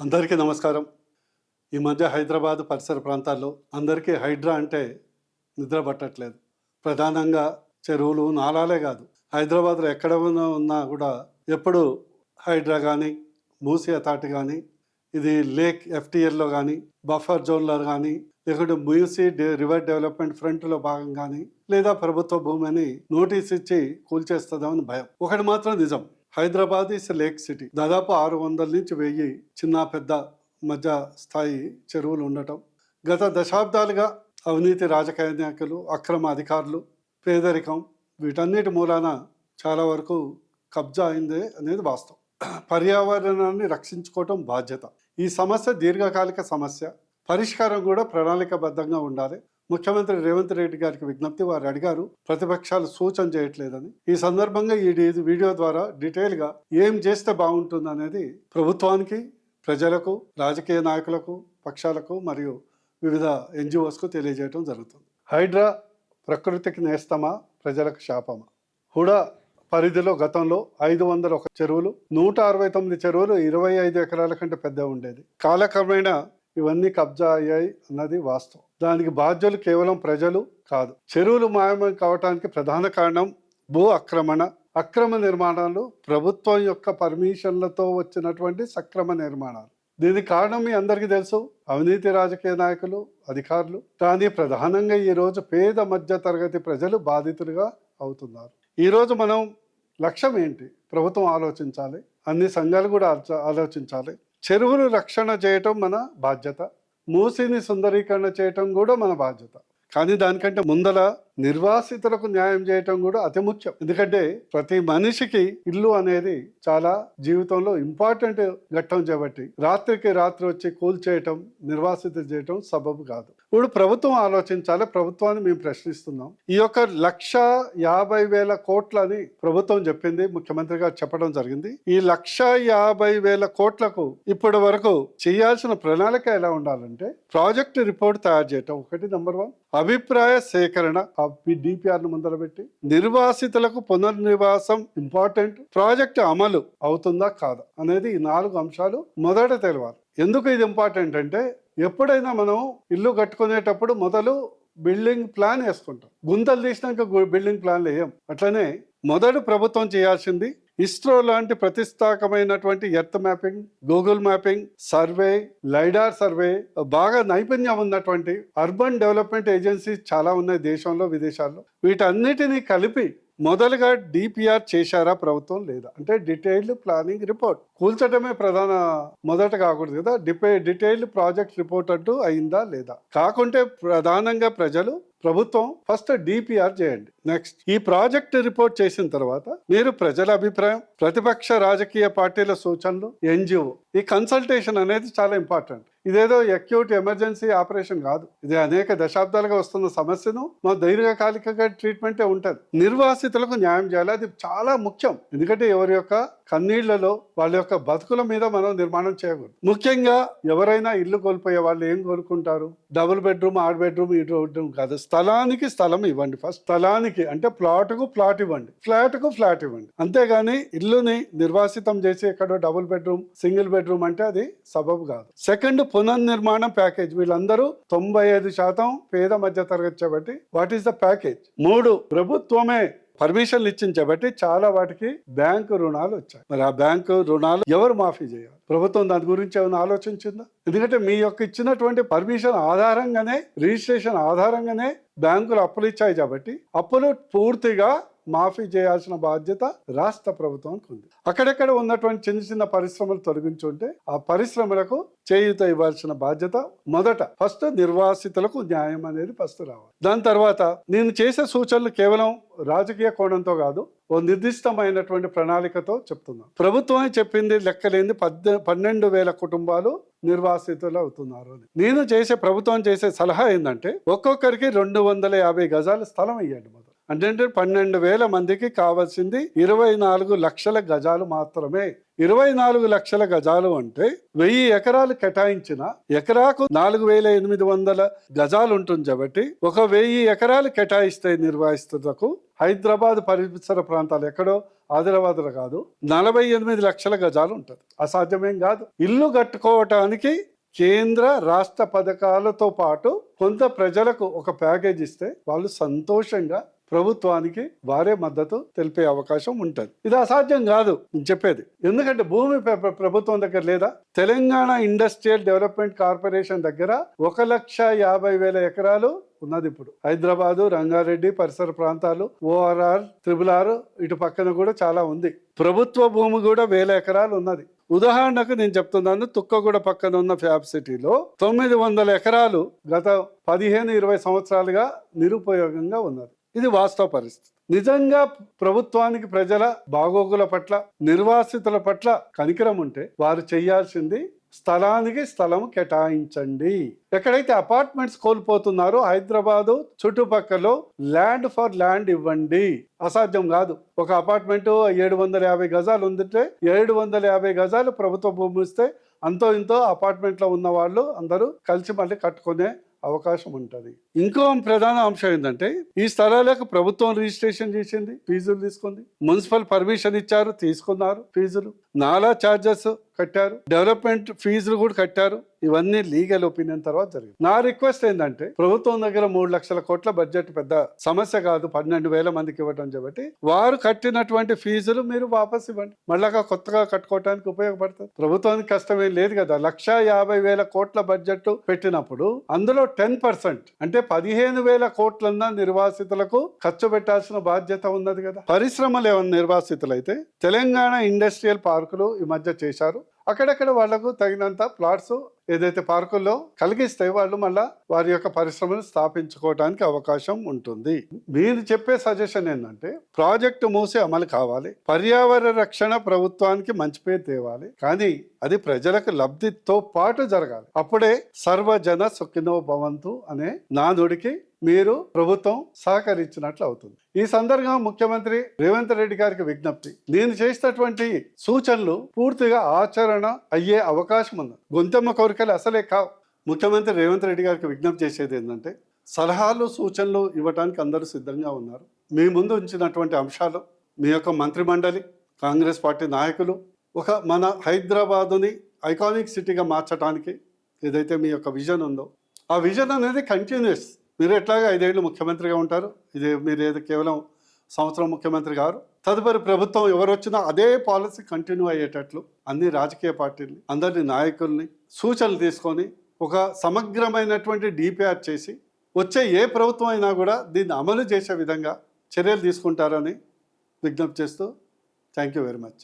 అందరికీ నమస్కారం. ఈ మధ్య హైదరాబాద్ పరిసర ప్రాంతాల్లో అందరికీ హైడ్రా అంటే నిద్ర పట్టట్లేదు. ప్రధానంగా చెరువులు నాలాలే కాదు. హైదరాబాద్లో ఎక్కడ ఉన్నా కూడా ఎప్పుడు హైడ్రా కానీ మూసి అథారిటీ కానీ ఇది లేక్ ఎఫ్టీఎల్లో కానీ బఫర్ జోన్లో కానీ లేకుంటే మూసి రివర్ డెవలప్మెంట్ ఫ్రంట్లో భాగం కానీ లేదా ప్రభుత్వ భూమిని నోటీస్ ఇచ్చి కూల్చేస్తుందామని భయం. ఒకటి మాత్రం నిజం. Hyderabad is lake city. దాదాపు ఆరు వందల నుంచి వెయ్యి చిన్న పెద్ద మధ్య స్థాయి చెరువులు ఉండటం. గత దశాబ్దాలుగా అవినీతి రాజకీయ నాయకులు అక్రమ అధికారులు పేదరికం వీటన్నిటి మూలాన చాలా వరకు కబ్జా అయిందే అనేది వాస్తవం. పర్యావరణాన్ని రక్షించుకోవటం బాధ్యత. ఈ సమస్య దీర్ఘకాలిక సమస్య. పరిష్కారం కూడా ప్రణాళికబద్ధంగా ఉండాలి. ముఖ్యమంత్రి రేవంత్ రెడ్డి గారికి విజ్ఞప్తి వారు అడిగారు ప్రతిపక్షాలు సూచన చేయట్లేదని. ఈ సందర్భంగా ఈ వీడియో ద్వారా డీటెయిల్గా ఏం చేస్తే బాగుంటుంది అనేది ప్రభుత్వానికి ప్రజలకు రాజకీయ నాయకులకు పక్షాలకు మరియు వివిధ ఎన్జిఓస్కు తెలియజేయడం జరుగుతుంది. హైడ్రా ప్రకృతికి నేస్తమా ప్రజలకు శాపమా? హుడా పరిధిలో గతంలో ఐదు వందల ఒక చెరువులు నూట అరవై తొమ్మిది చెరువులు ఇరవై ఐదు ఎకరాల కంటే పెద్ద ఉండేది. కాలక్రమేణా ఇవన్నీ కబ్జా అయ్యాయి అన్నది వాస్తవం. దానికి బాధ్యులు కేవలం ప్రజలు కాదు. చెరువులు మాయమం కావటానికి ప్రధాన కారణం భూ ఆక్రమణ. అక్రమ నిర్మాణాలు ప్రభుత్వం యొక్క పర్మిషన్లతో వచ్చినటువంటి సక్రమ నిర్మాణాలు. దీనికి కారణం మీ అందరికీ తెలుసు. అవినీతి రాజకీయ నాయకులు అధికారులు. కానీ ప్రధానంగా ఈరోజు పేద మధ్య తరగతి ప్రజలు బాధితులుగా అవుతున్నారు. ఈరోజు మనం లక్ష్యం ఏంటి? ప్రభుత్వం ఆలోచించాలి. అన్ని సంఘాలు కూడా ఆలోచించాలి. చెరువులు రక్షణ చేయటం మన బాధ్యత. మూసిని సుందరీకరణ చేయటం కూడా మన బాధ్యత. కానీ దానికంటే ముందల నిర్వాసితులకు న్యాయం చేయటం కూడా అతి ముఖ్యం. ఎందుకంటే ప్రతి మనిషికి ఇల్లు అనేది చాలా జీవితంలో ఇంపార్టెంట్ ఘట్టం చేపట్టి రాత్రికి రాత్రి వచ్చి కూల్ చేయటం నిర్వాసిత చేయటం సబబు కాదు. ఇప్పుడు ప్రభుత్వం ఆలోచించాలి ప్రభుత్వాన్ని మేము ప్రశ్నిస్తున్నాం. ఈ యొక్క లక్ష యాభై వేల కోట్లని ప్రభుత్వం చెప్పింది ముఖ్యమంత్రి గారు చెప్పడం జరిగింది. ఈ లక్ష యాభై వేల కోట్లకు ఇప్పటి వరకు చేయాల్సిన ప్రణాళిక ఎలా ఉండాలంటే ప్రాజెక్ట్ రిపోర్ట్ తయారు చేయటం ఒకటి నెంబర్ వన్. అభిప్రాయ సేకరణ డిపిఆర్ను ముందర పెట్టి నిర్వాసితులకు పునర్నివాసం ఇంపార్టెంట్ ప్రాజెక్ట్ అమలు అవుతుందా కాదా అనేది ఈ నాలుగు అంశాలు మొదట తెలవాలి. ఎందుకు ఇది ఇంపార్టెంట్ అంటే ఎప్పుడైనా మనం ఇల్లు కట్టుకునేటప్పుడు మొదలు బిల్డింగ్ ప్లాన్ వేసుకుంటాం. గుంతలు తీసినాక బిల్డింగ్ ప్లాన్లు వేయం. అట్లనే మొదట ప్రభుత్వం చేయాల్సింది ఇస్రో లాంటి ప్రతిష్టాకమైనటువంటి earth mapping Google mapping survey lidar survey బాగా నైపుణ్యం ఉన్నటువంటి అర్బన్ డెవలప్మెంట్ ఏజెన్సీస్ చాలా ఉన్నాయి దేశంలో విదేశాల్లో. వీటన్నిటిని కలిపి మొదలుగా డిపిఆర్ చేశారా ప్రభుత్వం లేదా? అంటే డీటెయిల్డ్ ప్లానింగ్ రిపోర్ట్. కూల్చడమే ప్రధాన మొదట కాకూడదు కదా? డిపే డీటెయిల్డ్ ప్రాజెక్ట్ రిపోర్ట్ అంటూ అయిందా లేదా? కాకుంటే ప్రధానంగా ప్రజలు ప్రభుత్వం ఫస్ట్ డిపిఆర్ చేయండి. నెక్స్ట్ ఈ ప్రాజెక్ట్ రిపోర్ట్ చేసిన తర్వాత మీరు ప్రజల అభిప్రాయం ప్రతిపక్ష రాజకీయ పార్టీల సూచనలు ఎన్జిఓ ఈ కన్సల్టేషన్ అనేది చాలా ఇంపార్టెంట్. ఇదేదో అక్యూట్ ఎమర్జెన్సీ ఆపరేషన్ కాదు. ఇది అనేక దశాబ్దాలుగా వస్తున్న సమస్యను మా దీర్ఘకాలికంగా ట్రీట్మెంటే ఉంటుంది. నిర్వాసితులకు న్యాయం చేయాలి. అది చాలా ముఖ్యం. ఎందుకంటే ఎవరి యొక్క కన్నీళ్ళలో వాళ్ళ యొక్క బతుకుల మీద మనం నిర్మాణం చేయకూడదు. ముఖ్యంగా ఎవరైనా ఇల్లు కోల్పోయే వాళ్ళు ఏం కోరుకుంటారు? డబుల్ బెడ్రూమ్ ఆరు బెడ్రూమ్ ఈ బెడ్రూమ్ కాదు. స్థలానికి స్థలం ఇవ్వండి ఫస్ట్. స్థలానికి అంటే ప్లాట్కు ప్లాట్ ఇవ్వండి. ఫ్లాట్కు ఫ్లాట్ ఇవ్వండి. అంతేగాని ఇల్లుని నిర్వాసితం చేసి ఎక్కడో డబుల్ బెడ్రూమ్ సింగిల్ బెడ్రూమ్ అంటే అది సబబు కాదు. సెకండ్ పునర్నిర్మాణం ప్యాకేజ్. వీళ్ళందరూ తొంభై ఐదు శాతం పేద మధ్య తరగతి కాబట్టి వాట్ ఈస్ ద ప్యాకేజ్? మూడు ప్రభుత్వమే పర్మిషన్లు ఇచ్చిన కాబట్టి చాలా వాటికి బ్యాంకు రుణాలు వచ్చాయి. మరి ఆ బ్యాంకు రుణాలు ఎవరు మాఫీ చేయాలి? ప్రభుత్వం దాని గురించి ఏమైనా ఆలోచించిందా? ఎందుకంటే మీ యొక్క ఇచ్చినటువంటి పర్మిషన్ ఆధారంగానే రిజిస్ట్రేషన్ ఆధారంగానే బ్యాంకులు అప్పులు ఇచ్చాయి కాబట్టి అప్పులు పూర్తిగా మాఫీ చేయాల్సిన బాధ్యత రాష్ట్ర ప్రభుత్వానికి ఉంది అక్కడెక్కడ ఉన్నటువంటి చిన్న చిన్న పరిశ్రమలు తొలగించుంటే ఆ పరిశ్రమలకు చేయూత ఇవ్వాల్సిన బాధ్యత మొదట ఫస్ట్ నిర్వాసితులకు న్యాయం అనేది ఫస్ట్ రావాలి. దాని తర్వాత నేను చేసే సూచనలు కేవలం రాజకీయ కోణంతో కాదు ఓ నిర్దిష్టమైనటువంటి ప్రణాళికతో చెప్తున్నాను. ప్రభుత్వం చెప్పింది లెక్కలేని పద్దె పన్నెండు వేల కుటుంబాలు నిర్వాసితులు అవుతున్నారు అని. నేను చేసే ప్రభుత్వం చేసే సలహా ఏంటంటే ఒక్కొక్కరికి రెండు వందల యాభై గజాల స్థలం ఇవ్వండి అంటే పన్నెండు వేల మందికి కావాల్సింది ఇరవై నాలుగు లక్షల గజాలు మాత్రమే. ఇరవై నాలుగు లక్షల గజాలు అంటే వెయ్యి ఎకరాలు కేటాయించిన ఎకరాకు నాలుగు వేల ఎనిమిది వందల గజాలు ఉంటుంది కాబట్టి ఒక వెయ్యి ఎకరాలు కేటాయిస్తే నిర్వహిస్తున్నకు హైదరాబాద్ పరిసర ప్రాంతాలు ఎక్కడో ఆదిలాబాద్లో కాదు నలభై ఎనిమిది లక్షల గజాలు ఉంటుంది. అసాధ్యమేం కాదు. ఇల్లు కట్టుకోవటానికి కేంద్ర రాష్ట్ర పథకాలతో పాటు కొంత ప్రజలకు ఒక ప్యాకేజ్ ఇస్తే వాళ్ళు సంతోషంగా ప్రభుత్వానికి వారే మద్దతు తెలిపే అవకాశం ఉంటుంది. ఇది అసాధ్యం కాదు నేను చెప్పేది. ఎందుకంటే భూమి ప్ర- ప్రభుత్వం దగ్గర లేదా తెలంగాణ ఇండస్ట్రియల్ డెవలప్మెంట్ కార్పొరేషన్ దగ్గర ఒక లక్ష యాభై వేల ఎకరాలు ఉన్నది ఇప్పుడు. హైదరాబాదు రంగారెడ్డి పరిసర ప్రాంతాలు ఓఆర్ఆర్ త్రిబుల్ ఆర్ ఇటు పక్కన కూడా చాలా ఉంది. ప్రభుత్వ భూమి కూడా వేల ఎకరాలు ఉన్నది. ఉదాహరణకు నేను చెప్తున్నాను తుక్కగూడ పక్కన ఉన్న ఫ్యాబ్ సిటీలో తొమ్మిది వందల ఎకరాలు గత పదిహేను ఇరవై సంవత్సరాలుగా నిరుపయోగంగా ఉన్నది. ఇది వాస్తవ పరిస్థితి. నిజంగా ప్రభుత్వానికి ప్రజల బాగోగుల పట్ల నిర్వాసితుల పట్ల కనికరం ఉంటే వారు చేయాల్సింది స్థలానికి స్థలం కేటాయించండి. ఎక్కడైతే అపార్ట్మెంట్స్ కోల్పోతున్నారో హైదరాబాదు చుట్టుపక్కల ల్యాండ్ ఫర్ ల్యాండ్ ఇవ్వండి. అసాధ్యం కాదు. ఒక అపార్ట్మెంట్ ఏడు వందల యాభై గజాలు ఉందంటే ఏడు వందల యాభై గజాలు ప్రభుత్వ భూమి ఇస్తే అంతో ఇంతో అపార్ట్మెంట్లో ఉన్న వాళ్ళు అందరూ కలిసి మళ్ళీ కట్టుకునే అవకాశం ఉంటుంది. ఇంకో ప్రధాన అంశం ఏంటంటే ఈ స్థలాలకు ప్రభుత్వం రిజిస్ట్రేషన్ చేసింది ఫీజులు తీసుకుంది. మున్సిపల్ పర్మిషన్ ఇచ్చారు తీసుకున్నారు ఫీజులు. నాలా ఛార్జెస్ కట్టారు. డెవలప్మెంట్ ఫీజులు కూడా కట్టారు. ఇవన్నీ లీగల్ ఒపీనియన్ తర్వాత జరిగింది. నా రిక్వెస్ట్ ఏంటంటే ప్రభుత్వం దగ్గర మూడు లక్షల కోట్ల బడ్జెట్ పెద్ద సమస్య కాదు. పన్నెండు వేల మందికి ఇవ్వడం కాబట్టి వారు కట్టినటువంటి ఫీజులు మీరు వాపస్ ఇవ్వండి. మళ్ళా కొత్తగా కట్టుకోవడానికి ఉపయోగపడుతుంది ప్రభుత్వానికి కష్టమేం లేదు కదా. లక్ష యాభై వేల కోట్ల బడ్జెట్ పెట్టినప్పుడు అందులో టెన్ పర్సెంట్ అంటే పదిహేను వేల కోట్లన్న నిర్వాసితులకు ఖర్చు పెట్టాల్సిన బాధ్యత ఉన్నది కదా. పరిశ్రమలు ఏమైనా నిర్వాసితులైతే తెలంగాణ ఇండస్ట్రియల్ పార్కులు ఈ మధ్య చేశారు. అక్కడక్కడ వాళ్ళకు తగినంత ప్లాట్స్ ఏదైతే పార్కుల్లో కలిగిస్తే వాళ్ళు మళ్ళా వారి యొక్క పరిశ్రమను స్థాపించుకోవడానికి అవకాశం ఉంటుంది. మీరు చెప్పే సజెషన్ ఏంటంటే ప్రాజెక్టు మూసి అమలు కావాలి. పర్యావరణ రక్షణ ప్రభుత్వానికి మంచి పేరు తేవాలి. కానీ అది ప్రజలకు లబ్ధితో పాటు జరగాలి. అప్పుడే సర్వజన సుఖినో భవంతు అనే నానుడికి మీరు ప్రభుత్వం సహకరించినట్లు అవుతుంది. ఈ సందర్భంగా ముఖ్యమంత్రి రేవంత్ రెడ్డి గారికి విజ్ఞప్తి. నేను చేసినటువంటి సూచనలు పూర్తిగా ఆచరణ అయ్యే అవకాశం ఉంది గొంతెమ్మ కోరికలు అసలే కావు. ముఖ్యమంత్రి రేవంత్ రెడ్డి గారికి విజ్ఞప్తి చేసేది ఏంటంటే సలహాలు సూచనలు ఇవ్వడానికి అందరూ సిద్ధంగా ఉన్నారు. మీ ముందు ఉంచినటువంటి అంశాలు మీ యొక్క మంత్రిమండలి కాంగ్రెస్ పార్టీ నాయకులు ఒక మన హైదరాబాదుని ఐకానిక్ సిటీగా మార్చడానికి ఏదైతే మీ యొక్క విజన్ ఉందో ఆ విజన్ అనేది కంటిన్యూస్ మీరు ఎట్లాగా ఐదేళ్ళు ముఖ్యమంత్రిగా ఉంటారు ఇది మీరు ఏదో కేవలం సంవత్సరం ముఖ్యమంత్రి గారు తదుపరి ప్రభుత్వం ఎవరు వచ్చినా అదే పాలసీ కంటిన్యూ అయ్యేటట్లు అన్ని రాజకీయ పార్టీల్ని అందరిని నాయకుల్ని సూచనలు తీసుకొని ఒక సమగ్రమైనటువంటి డిపిఆర్ చేసి వచ్చే ఏ ప్రభుత్వం అయినా కూడా దీన్ని అమలు చేసే విధంగా చర్యలు తీసుకుంటారని విజ్ఞప్తి చేస్తూ థ్యాంక్ యూ వెరీ మచ్.